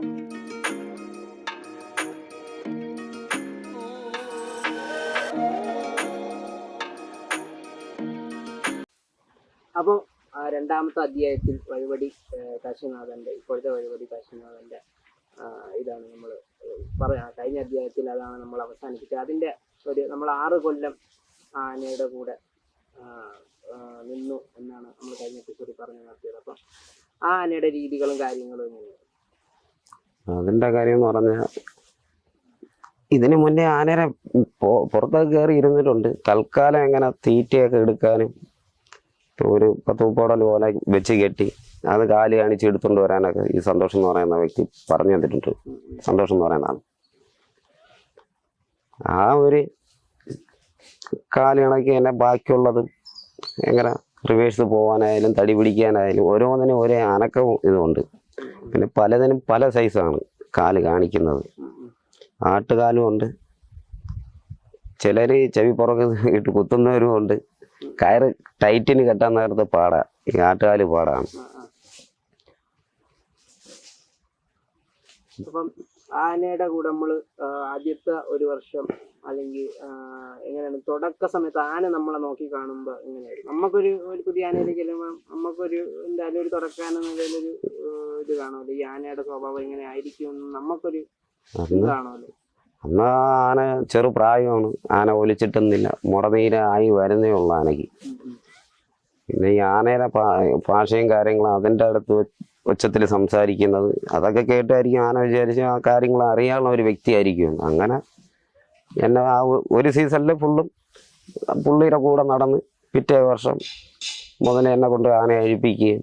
അപ്പോൾ രണ്ടാമത്തെ അധ്യായത്തിൽ വഴിപടി കാശിനാഥന്റെ ഇപ്പോഴത്തെ വഴിപടി കാശിനാഥന്റെ ഇതാണ് നമ്മൾ പറയാ കഴിഞ്ഞ അധ്യായത്തിൽ അതാണ് നമ്മൾ അവസാനിപ്പിച്ചത്. അതിന്റെ ഒരു നമ്മൾ ആറ് കൊല്ലം ആനയുടെ കൂടെ നിന്നു എന്നാണ് നമ്മൾ കഴിഞ്ഞ എപ്പിസോഡിൽ പറഞ്ഞു നടത്തിയത്. അപ്പം ആ ആനയുടെ രീതികളും കാര്യങ്ങളും എങ്ങനെയാണ്? അതിന്റെ കാര്യം എന്ന് പറഞ്ഞാൽ ഇതിനു മുന്നേ ആനേരെ പുറത്തൊക്കെ കയറി ഇരുന്നിട്ടുണ്ട്. തൽക്കാലം എങ്ങനെ തീറ്റയൊക്കെ എടുക്കാനും ഒരു പത്ത് മുപ്പോടൽ പോലെ വെച്ച് കെട്ടി അത് കാൽ കാണിച്ച് എടുത്തുകൊണ്ട് വരാനൊക്കെ ഈ സന്തോഷം എന്ന് പറയുന്ന വ്യക്തി പറഞ്ഞു തന്നിട്ടുണ്ട്. സന്തോഷം എന്ന് പറയുന്നതാണ് ആ ഒരു കാൽ കണക്കി തന്നെ ബാക്കിയുള്ളത് എങ്ങനെ റിവേഴ്സ് പോകാനായാലും തടി പിടിക്കാനായാലും ഓരോന്നിനും ഒരേ അനക്കവും ഇതുണ്ട്. പിന്നെ പലതിനും പല സൈസാണ് കാൽ കാണിക്കുന്നത്. ആട്ടുകാലും ഉണ്ട്. ചിലർ ചെവി പുറകെ ഇട്ട് കുത്തുന്നവരും ഉണ്ട്. കയറ് ടൈറ്റിന് കെട്ടാൻ നേരത്ത് പാടാ. ഈ ആട്ടുകാൽ പാടാണ്. ആനയുടെ കൂടെ നമ്മൾ ആദ്യത്തെ ഒരു വർഷം അല്ലെങ്കിൽ എങ്ങനെയാണ് തുടക്ക സമയത്ത് ആന നമ്മളെ നോക്കി കാണുമ്പോൾ എങ്ങനെയായിരുന്നു നമുക്കൊരു ഒരു പുതിയ ആനയിലേക്ക് ചെല്ലുമ്പോൾ നമുക്കൊരു എന്തായാലും ഒരു തുടക്കാന നിലയിലൊരു ഇത് കാണുമല്ലോ. ഈ ആനയുടെ സ്വഭാവം എങ്ങനെ ആയിരിക്കും എന്ന് നമുക്കൊരു ഇത് കാണുമല്ലോ. അന്ന് ആന ചെറു പ്രായമാണ്. ആന ഒലിച്ചിട്ടുന്നില്ല മുറനീരായി വരുന്നേ ഉള്ളു ആനയ്ക്ക്. പിന്നെ ഈ ആനയുടെ ഭാഷയും കാര്യങ്ങളും അതിന്റെ അടുത്ത് ഉച്ചത്തിൽ സംസാരിക്കുന്നത്. അതൊക്കെ കേട്ടായിരിക്കും ആന വിചാരിച്ച് ആ കാര്യങ്ങൾ അറിയാനുള്ള ഒരു വ്യക്തിയായിരിക്കും. അങ്ങനെ എന്നെ ആ ഒരു സീസണിൽ ഫുള്ളും പുള്ളിയുടെ കൂടെ നടന്ന് പിറ്റേ വർഷം മുതൽ എന്നെ കൊണ്ട് ആന അഴിപ്പിക്കുകയും.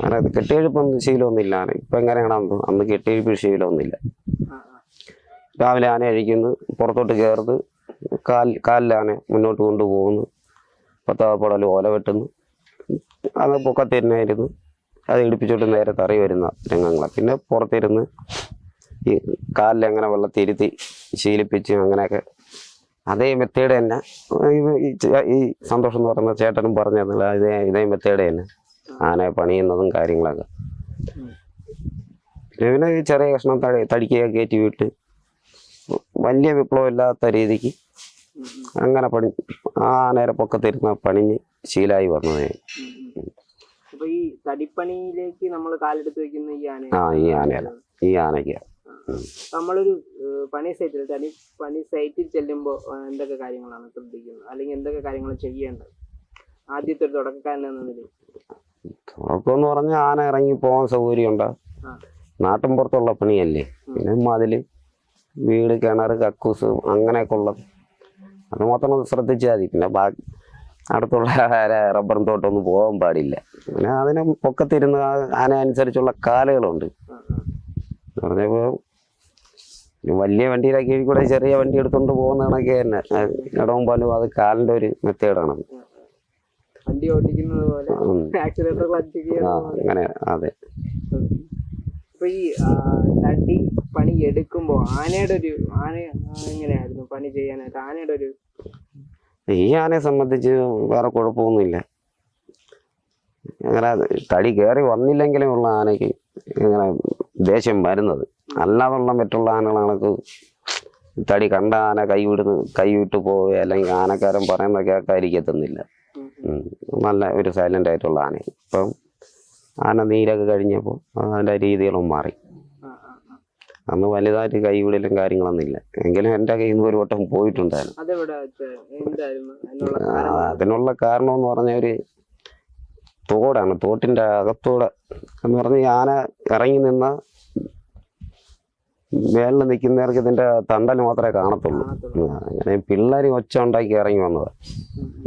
അങ്ങനെ കെട്ടിയെഴുപ്പൊന്നും ശീലമൊന്നുമില്ല ആന. ഇപ്പം എങ്ങനെയാണെന്ന് അന്ന്? കെട്ടിയെഴുപ്പ് ശീലമൊന്നുമില്ല. രാവിലെ ആന അഴിക്കുന്നു പുറത്തോട്ട് കയറുന്നു കാൽ കാലിൽ ആന മുന്നോട്ട് കൊണ്ടുപോകുന്നു പത്താപ്പടൽ ഓല വെട്ടുന്നു അത് പൊക്കത്തിരുന്നായിരുന്നു. അത് ഇടിപ്പിച്ചോട്ട് നേരെ തറി വരുന്ന രംഗങ്ങളാണ് പിന്നെ പുറത്തിരുന്ന് ഈ കാലിൽ അങ്ങനെ വെള്ളത്തിരുത്തി ശീലിപ്പിച്ച് അങ്ങനെയൊക്കെ അതേ മെത്തേഡ് തന്നെ ഈ- സന്തോഷം എന്ന് പറയുന്ന ചേട്ടനും പറഞ്ഞു തന്നില്ല ഇതേ ഇതേ മെത്തേഡ് തന്നെ ആനയെ പണിയുന്നതും കാര്യങ്ങളൊക്കെ. പിന്നെ പിന്നെ ചെറിയ കഷ്ണം തടി തടിക്കുക കയറ്റി വിട്ട് വലിയ വിപ്ലവം ഇല്ലാത്ത രീതിക്ക് അങ്ങനെ പണി ആ നേരെ പൊക്കത്തിരുന്ന പണിഞ്ഞ് ശീലായി വന്നതേ ഈ തടിപ്പണിയിലേക്ക് നമ്മൾ കാലെടുത്ത് വെക്കുന്ന ഈ ആന ആ ഈ ആനയല്ല. ഈ ആനയ്ക്ക്. നമ്മളൊരു പണി സൈറ്റിൽ തടി പണി സൈറ്റിൽ ചെല്ലുമ്പോൾ എന്തൊക്കെ കാര്യങ്ങളാണ് ശ്രദ്ധിക്കുന്നത്? അല്ലെങ്കിൽ എന്തൊക്കെ കാര്യങ്ങൾ ചെയ്യേണ്ടത്? ആദ്യത്തെ ഒരു തുടക്കക്കാരൻ എന്ന നിലയിൽ തുടക്കമെന്ന് പറഞ്ഞാൽ ആന ഇറങ്ങി പോകാൻ സൗകര്യമുണ്ട്. നാട്ടിൻ പുറത്തുള്ള പണിയല്ലേ? പിന്നെ മതിൽ വീട് കിണർ കക്കൂസ് അങ്ങനെയൊക്കെ ഉള്ളത്. അത് മാത്രം ശ്രദ്ധിച്ചാൽ മതി. പിന്നെ ബാക്കി അടുത്തുള്ള റബ്ബർ തോട്ടമൊന്നും പോകാൻ പാടില്ല. അങ്ങനെ അതിന് പൊക്കത്തിരുന്ന് അനുസരിച്ചുള്ള കാലുകളുണ്ട്. ആ, ആ. പറഞ്ഞപ്പോ വലിയ വണ്ടിയിലാക്കി കീഴിൽ കൂടെ ചെറിയ വണ്ടി എടുത്തോണ്ട് പോകുന്ന കണക്കെ തന്നെ. ഇടവും പോലും അത് കാലിന്റെ ഒരു മെത്തേഡാണ് വണ്ടി ഓടിക്കുന്നത് പോലെ. ആക്സിലേറ്റർ ക്ലച്ച് അങ്ങനെ അതെ. ഈ തടി പണി എടുക്കുമ്പോ ആനയുടെ ഒരു ആന എങ്ങനെയായിരുന്നു പണി ചെയ്യാനായിട്ട്? ആനയുടെ ഒരു ഈ ആനയെ സംബന്ധിച്ച് വേറെ കുഴപ്പമൊന്നുമില്ല അങ്ങനെ തടി കയറി വന്നില്ലെങ്കിലും ഉള്ള ആനയ്ക്ക് ഇങ്ങനെ ദേഷ്യം വരുന്നത് അല്ലാതുള്ള മറ്റുള്ള ആനകളാണക്ക് തടി കണ്ട ആന കൈവിടുന്ന് കൈവിട്ട് പോവുക അല്ലെങ്കിൽ ആനക്കാരൻ പറയുന്ന കേൾക്കാതിരിക്കത്തുന്നില്ല. നല്ല ഒരു സൈലന്റ് ആയിട്ടുള്ള ആന ഇപ്പം ആന നീരൊക്കെ കഴിഞ്ഞപ്പോൾ അതിന്റെ രീതികളും മാറി. അന്ന് വലുതായിട്ട് കൈവിടലും കാര്യങ്ങളൊന്നും ഇല്ല. എങ്കിലും എന്റെ കയ്യിൽ നിന്ന് ഒരു വട്ടം പോയിട്ടുണ്ടായിരുന്നു. അതിനുള്ള കാരണം? എന്ന് പറഞ്ഞ ഒരു തോടാണ്. തോട്ടിന്റെ അകത്തൂടെ എന്ന് പറഞ്ഞ ആന ഇറങ്ങി നിന്ന മേളിൽ നിൽക്കുന്നവർക്ക് ഇതിന്റെ തണ്ടൽ മാത്രമേ കാണത്തുള്ളൂ. അങ്ങനെ പിള്ളേർ ഒച്ച ഉണ്ടാക്കി ഇറങ്ങി വന്നത്.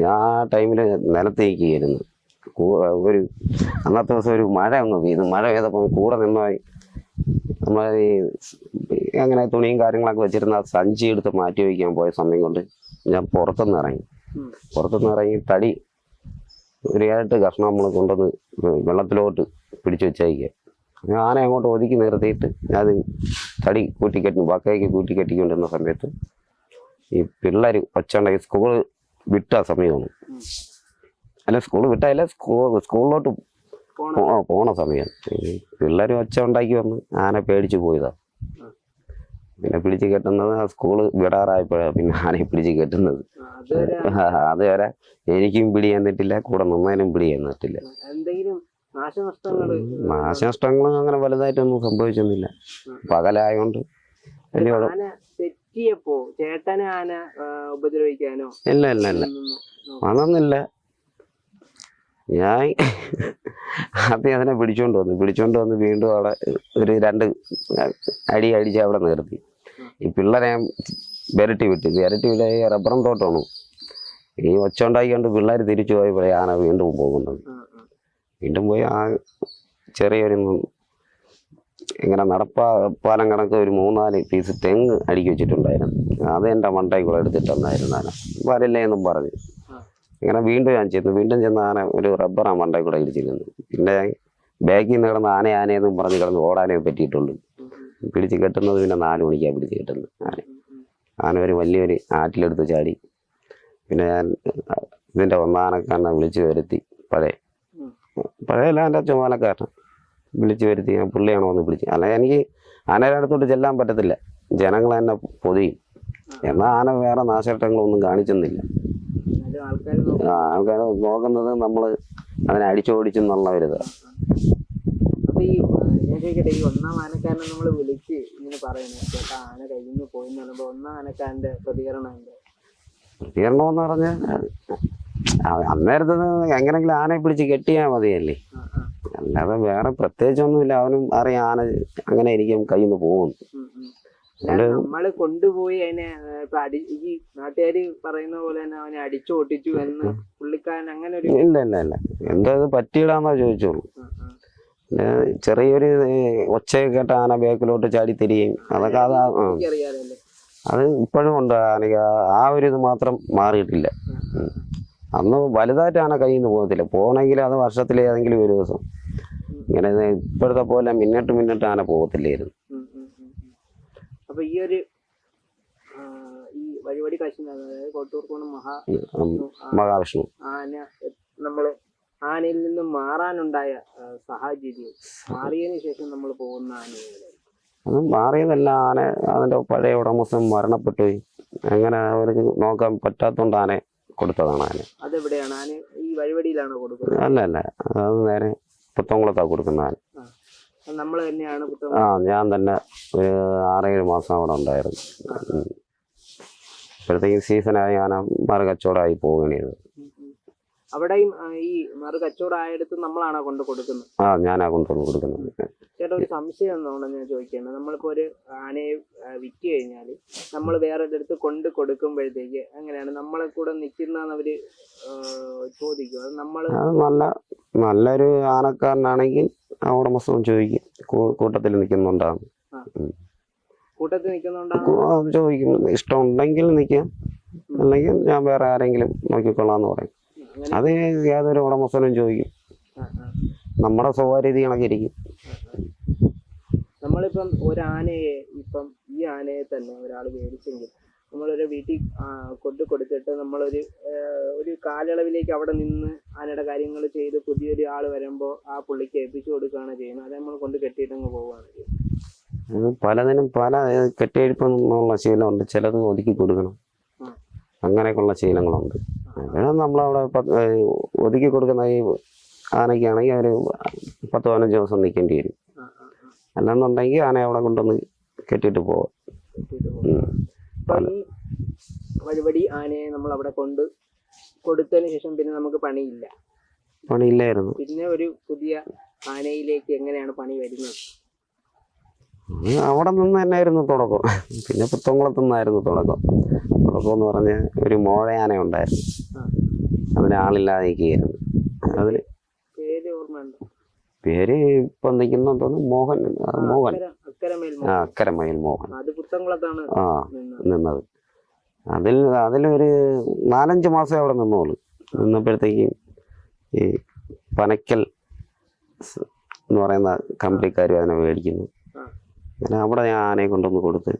ഞാൻ ആ ടൈമിൽ നിലത്ത് നിൽക്കുകയായിരുന്നു. ഒരു അന്നത്തെ ദിവസം ഒരു മഴ അങ്ങ് പെയ്തു. മഴ പെയ്തപ്പം കൂടെ നിന്നായി നമ്മൾ ഈ അങ്ങനെ തുണിയും കാര്യങ്ങളൊക്കെ വെച്ചിരുന്ന സഞ്ചി എടുത്ത് മാറ്റി വയ്ക്കാൻ പോയ സമയം കൊണ്ട് ഞാൻ പുറത്തുനിന്ന് ഇറങ്ങി. പുറത്തുനിന്ന് ഇറങ്ങി തടി ഒരു ഏഴെട്ട് കഷ്ണം നമ്മൾ കൊണ്ടുവന്ന് വെള്ളത്തിലോട്ട് പിടിച്ചു വെച്ചേക്കുക ആന അങ്ങോട്ട് ഒതുക്കി നിർത്തിയിട്ട് ഞാൻ തടി കൂട്ടിക്കെട്ടി ബക്കയ്ക്ക് കൂട്ടിക്കെട്ടിക്കൊണ്ടിരുന്ന സമയത്ത് ഈ പിള്ളേർ ഒച്ചണ്ട സ്കൂൾ വിട്ട സമയമാണ്. അല്ല സ്കൂൾ വിട്ടല്ല സ്കൂൾ സ്കൂളിലോട്ട് പോണ സമയം. പിള്ളേർ ഒച്ച ഉണ്ടാക്കി വന്ന് ആന പേടിച്ചു പോയതാ. പിന്നെ പിടിച്ച് കെട്ടുന്നത് സ്കൂൾ വിടാറായപ്പോഴാണ് പിന്നെ ആനയെ പിടിച്ച് കെട്ടുന്നത്. അതുവരെ എനിക്കും പിടി ചെന്നിട്ടില്ല കൂടെ നിന്നതിനും പിടി ചെന്നിട്ടില്ല. നാശനഷ്ടങ്ങൾ അങ്ങനെ വലുതായിട്ടൊന്നും സംഭവിച്ചൊന്നുമില്ല. പകലായോണ്ട് വലിയ ആന തെറ്റിയപ്പോ ആന ഉപദ്രവിക്കാനോ? ഇല്ല ഇല്ല ഇല്ല. അതൊന്നുമില്ല. ഞാൻ ആദ്യം അതിനെ പിടിച്ചോണ്ട് വന്നു. പിടിച്ചോണ്ട് വന്ന് വീണ്ടും അവിടെ ഒരു രണ്ട് അടി അടിച്ച് അവിടെ നിർത്തി. ഈ പിള്ളേരെ ഞാൻ വിരട്ടി വിട്ടു. വിരട്ടി വിട്ട ഈ റബ്ബറും തോട്ടമാണ്. ഈ ഒച്ച ഉണ്ടാക്കിക്കൊണ്ട് പിള്ളേർ തിരിച്ചു പോയി ആന വീണ്ടും പോകുന്നത്. വീണ്ടും പോയി ആ ചെറിയൊരു ഇങ്ങനെ നടപ്പാ പാലം കണക്ക് ഒരു മൂന്നാൽ പീസ് തെങ്ങ് അടുക്കി വെച്ചിട്ടുണ്ടായിരുന്നു. അത് എന്റെ മണ്ടയിൽ കൂടെ എടുത്തിട്ടുണ്ടായിരുന്നു വരില്ലേ എന്നും പറഞ്ഞു. ഇങ്ങനെ വീണ്ടും ഞാൻ ചെന്നു വീണ്ടും ചെന്ന് ആന ഒരു റബ്ബർ ആ മണ്ടയിൽ കൂടെ ഇടിച്ചിരുന്നു. പിന്നെ ബാക്കിൽ നിന്ന് കിടന്ന് ആന ആനയെന്നും പറഞ്ഞ് കിടന്ന് ഓടാനേ ഉം, പിടിച്ച് കെട്ടുന്നത് പിന്നെ നാല് മണിക്കാണ് പിടിച്ച് കെട്ടുന്നത് ആന. ആന ഒരു വലിയൊരു ആറ്റിലെടുത്ത് ചാടി. പിന്നെ ഞാൻ ഇതിന്റെ ഒന്നാനക്കാരനെ വിളിച്ചു വരുത്തി പഴയ. പഴയല്ല എന്റെ ചുമാനക്കാരനെ വിളിച്ചു വരുത്തി ഞാൻ പുള്ളിയാണോ എന്ന് വിളിച്ച്. അല്ല എനിക്ക് ആനയുടെ അടുത്തോട്ട് ചെല്ലാൻ പറ്റത്തില്ല. ജനങ്ങൾ എന്നെ പൊതിയും. എന്നാൽ ആന വേറെ നാശരട്ടങ്ങളൊന്നും കാണിച്ചെന്നില്ല ആൾക്കാർ നോക്കും. ആൾക്കാർ നോക്കുന്നത് നമ്മൾ അതിനെ അടിച്ചോടിച്ചെന്നുള്ള ഒരു ഇത്. ഈ ചോദിക്കട്ടെ ഈ ഒന്നാം ആനക്കാരനെ നമ്മൾ വിളിച്ച് ഇങ്ങനെ പറയുന്നത് ചേട്ടാ ആന കയ്യിൽ നിന്ന് പോയി എന്ന് പറയുമ്പോ ഒന്നാം ആനക്കാരന്റെ പ്രതികരണം എന്താ? പ്രതികരണമെന്ന് പറഞ്ഞാൽ അന്നേരത്തത് എങ്ങനെങ്കിലും ആനയെ പിടിച്ച് കെട്ടിയാൽ മതിയല്ലേ. അല്ലാതെ വേറെ പ്രത്യേകിച്ചൊന്നുമില്ല. അവനും അറിയാം ആന അങ്ങനെ ഇരിക്കും കയ്യിൽ നിന്ന് പോകും ഉം, ഉം. അല്ല, നമ്മൾ കൊണ്ടുപോയി അതിനെ ഇപ്പൊ അടി ഈ നാട്ടുകാര് പറയുന്ന പോലെ തന്നെ അവനെ അടിച്ചു ഓട്ടിച്ചു എന്ന് പുള്ളിക്കാരൻ അങ്ങനെ ഒരു ഇല്ല ഇല്ല ഇല്ല. എന്താ ഇത് പറ്റിയിടാന്നാ ചോദിച്ചോളൂ. പിന്നെ ചെറിയൊരു ഒച്ച ഒച്ചയൊക്കെ കേട്ട ആന ബാക്കിലോട്ട് ചാടി തിരിയും. അതൊക്കെ അത്. ആ- ആ. എനിക്കറിയാലല്ലേ അത് ഇപ്പോഴും ഉണ്ട്. ആനയ്ക്ക് ആ- ആ ഒരു ഇത് മാത്രം മാറിയിട്ടില്ല. ഉം. അന്ന് വലുതായിട്ട് ആന കയ്യിൽ നിന്ന് പോകത്തില്ല. പോകണമെങ്കിൽ അത് വർഷത്തിൽ ഏതെങ്കിലും ഒരു ദിവസം. ഇങ്ങനെ ഇത് ഇപ്പോഴത്തെ പോലെ മിന്നിട്ട് മിന്നിട്ട് ആന പോകത്തില്ലായിരുന്നു. അപ്പൊ ഈ ഒരു ഈ വഴിപടി കാശി അതായത് കോട്ടൂർക്കോണം മഹാ മഹാവിഷ്ണു. ആന നമ്മൾ ആനയിൽ നിന്ന് മാറാനുണ്ടായ സാഹചര്യം മാറിയതിനു ശേഷം നമ്മൾ പോകുന്ന ആനകളെ. അത് മാറിയതല്ല ആന അതിന്റെ പഴയ ഉടമസ്ഥൻ മരണപ്പെട്ടു അങ്ങനെ അവർക്ക് നോക്കാൻ പറ്റാത്തോണ്ട് ആന കൊടുത്തതാണ് ആന. അതെവിടെയാണ്? ആന ഈ വഴിവടിയിലാണ് കൊടുക്കുന്നത്? അല്ല അല്ല അത് നേരെ പുത്തംകുളത്താണ് കൊടുക്കുന്ന ആന. നമ്മൾ തന്നെയാണ് ആ ഞാൻ തന്നെ ഒരു ആറേഴ് മാസം അവിടെ ഉണ്ടായിരുന്നു. ഇപ്പോഴത്തേക്കും സീസണായി ഞാൻ മറു കച്ചവടമായി പോവുകയാണ്. അവിടെയും ഈ മറു കച്ചവടമായെടുത്ത് നമ്മളാണോ കൊണ്ട് കൊടുക്കുന്നത്? ആ ഞാനാ കൊണ്ടുവന്ന് കൊടുക്കുന്നത്. ചേട്ടാ ഒരു സംശയം എന്നുകൊണ്ട് ഞാൻ ചോദിക്കുന്നത് നമ്മളിപ്പോ ഒരു ആനയെ വിറ്റ് കഴിഞ്ഞാൽ നമ്മൾ വേറെ അടുത്ത് കൊണ്ട് കൊടുക്കുമ്പോഴത്തേക്ക് അങ്ങനെയാണ് നമ്മളെ കൂടെ നിൽക്കുന്ന അവർ ചോദിക്കും അത് നമ്മൾ നല്ല നല്ലൊരു ആനക്കാരനാണെങ്കിൽ ആ ഉടമസ്ഥൻ ചോദിക്കും. കൂട്ടത്തിൽ നിൽക്കുന്നുണ്ടാന്ന്. കൂട്ടത്തിൽ ഇഷ്ടം ഉണ്ടെങ്കിൽ നിൽക്കാം. അല്ലെങ്കിൽ ഞാൻ വേറെ ആരെങ്കിലും നോക്കിക്കൊള്ളാന്ന് പറയും. അത് യാതൊരു ഉടമസ്ഥനും ചോദിക്കും. നമ്മുടെ സ്വകാര്യത കണക്കിരിക്കും നമ്മളിപ്പം ഒരു ആനയെ ഇപ്പം ഈ ആനയെ തന്നെ ഒരാൾ മേടിച്ചെങ്കിൽ നമ്മളൊരു വീട്ടിൽ കൊണ്ട് കൊടുത്തിട്ട് നമ്മളൊരു ഒരു കാലയളവിലേക്ക് അവിടെ നിന്ന് ആനയുടെ കാര്യങ്ങൾ ചെയ്ത് പുതിയൊരു ആൾ വരുമ്പോൾ ആ പുള്ളിക്ക് ഏൽപ്പിച്ചു കൊടുക്കുകയാണ് ചെയ്യുന്നത്. അത് നമ്മൾ കൊണ്ട് കെട്ടിയിട്ടങ്ങ് പോവുകയാണ് ചെയ്യുന്നത്. പലതിനും പല കെട്ടിയെഴുപ്പെന്നുള്ള ശീലമുണ്ട്. ചിലത് ഒതുക്കി കൊടുക്കണം. അങ്ങനെയൊക്കെയുള്ള ശീലങ്ങളുണ്ട്. അങ്ങനെ നമ്മളവിടെ ഒതുക്കി കൊടുക്കുന്ന ഈ ആനയ്ക്കാണെങ്കിൽ ഒരു പത്ത് പതിനഞ്ച് ദിവസം നിൽക്കേണ്ടി വരും. അല്ലാന്നുണ്ടെങ്കിൽ ആ, ആ. അല്ലെന്നുണ്ടെങ്കിൽ ആനയെ അവിടെ കൊണ്ടുവന്ന് കെട്ടിയിട്ട് പോവാം. അപ്പൊ ഈ വഴിവടി ആനയെ നമ്മൾ അവിടെ കൊണ്ട് കൊടുത്തതിന് ശേഷം പിന്നെ നമുക്ക് പണിയില്ല. പണിയില്ലായിരുന്നു. പിന്നെ ഒരു പുതിയ ആനയിലേക്ക് എങ്ങനെയാണ് പണി വരുന്നത്? അവിടെ നിന്ന് തന്നെയായിരുന്നു തുടക്കം. പിന്നെ പുത്തംകുളത്ത് നിന്നായിരുന്നു തുടക്കം. തുടക്കം എന്ന് പറഞ്ഞ ഒരു മോഴയാന ഉണ്ടായിരുന്നു. അതിന് ആളില്ലാതെ നിൽക്കുകയായിരുന്നു. അതിൽ പേര് ഇപ്പം നിൽക്കുന്നുണ്ടോന്ന് മോഹൻ മോഹൻ. ആ അക്കരമയിൽ മോഹൻ ആ നിന്നത്. അതിൽ അതിലൊരു നാലഞ്ച് മാസം അവിടെ നിന്നോളൂ. നിന്നപ്പോഴത്തേക്കും ഈ പനക്കൽ എന്ന് പറയുന്ന കമ്പനിക്കാർ അതിനെ മേടിക്കുന്നു. അങ്ങനെ അവിടെ ഞാൻ ആനയെ കൊണ്ടുവന്ന് കൊടുത്ത്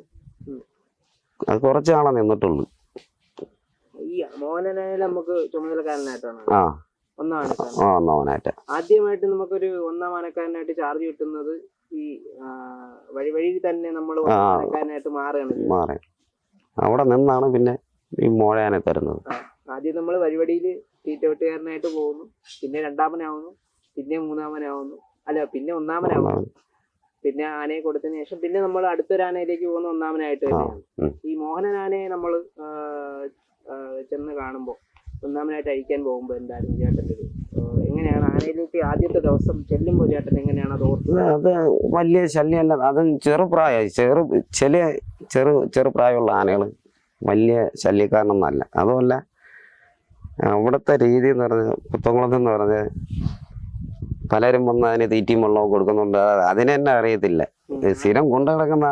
അത് കുറച്ച് നാളെ നിന്നിട്ടുള്ളൂ. ആ. ഒന്നാമനായിട്ട് ആദ്യമായിട്ട് നമുക്കൊരു ഒന്നാം ആനക്കാരനായിട്ട് ചാർജ് കിട്ടുന്നത് ഈ വഴി വഴി തന്നെ നമ്മൾ. ആനക്കാരനായിട്ട് മാറുകയാണ്. മാറി അവിടെ നിന്നാണ് പിന്നെ ഈ മോഴയാനെ തരുന്നത് ആദ്യം നമ്മൾ വഴിവടിയിൽ തീറ്റവെട്ടുകാരനായിട്ട് പോകുന്നു പിന്നെ രണ്ടാമനാവുന്നു പിന്നെ മൂന്നാമനാവുന്നു അല്ല പിന്നെ ഒന്നാമനാവുന്നു. പിന്നെ ആനയെ കൊടുത്തതിന് ശേഷം പിന്നെ നമ്മൾ അടുത്തൊരു ആനയിലേക്ക് പോകുന്ന ഒന്നാമനായിട്ട് തന്നെയാണ്. ഈ മോഹനൻ ആനയെ നമ്മൾ ചെന്ന് കാണുമ്പോൾ ഒന്നാമനായിട്ട് അഴിക്കാൻ പോകുമ്പോൾ എന്തായിരുന്നു ചേട്ടന്റെ ഒരു എങ്ങനെയാണ് ആനയിലേക്ക് ആദ്യത്തെ ദിവസം ചെല്ലുമ്പോൾ ചേട്ടൻ എങ്ങനെയാണ് അത് ഓർത്തത് അത് വലിയ ശല്യമല്ല അത് ചെറുപ്രായമായി ചെറു ചില ചെറു ചെറുപ്രായമുള്ള ആനകൾ വലിയ ശല്യക്കാരനൊന്നല്ല. അതുമല്ല അവിടുത്തെ രീതി എന്ന് പറഞ്ഞ പുത്തംകുളത്ത് എന്ന് പറഞ്ഞ പലരും വന്ന് അതിന് തീറ്റിയും വെള്ളവും കൊടുക്കുന്നുണ്ട്. അത് അതിനെ തന്നെ അറിയത്തില്ല. സ്ഥിരം കൊണ്ടു കിടക്കുന്ന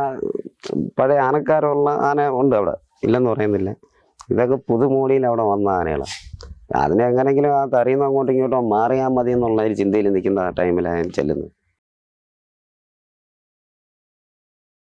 പഴയ ആനക്കാരുള്ള ആന ഉണ്ട് അവിടെ. ഇല്ലെന്ന് പറയുന്നില്ല. ഇതൊക്കെ പുതുമോടിയിൽ അവിടെ വന്ന ആനകളാണ് അതിനെങ്ങനെങ്കിലും ആ തറിയുന്ന അങ്ങോട്ടും ഇങ്ങോട്ടും മാറിയാൽ മതി എന്നുള്ള ഒരു ചിന്തയിൽ നിൽക്കുന്ന ആ ടൈമിലാണ് ചെല്ലുന്നത്.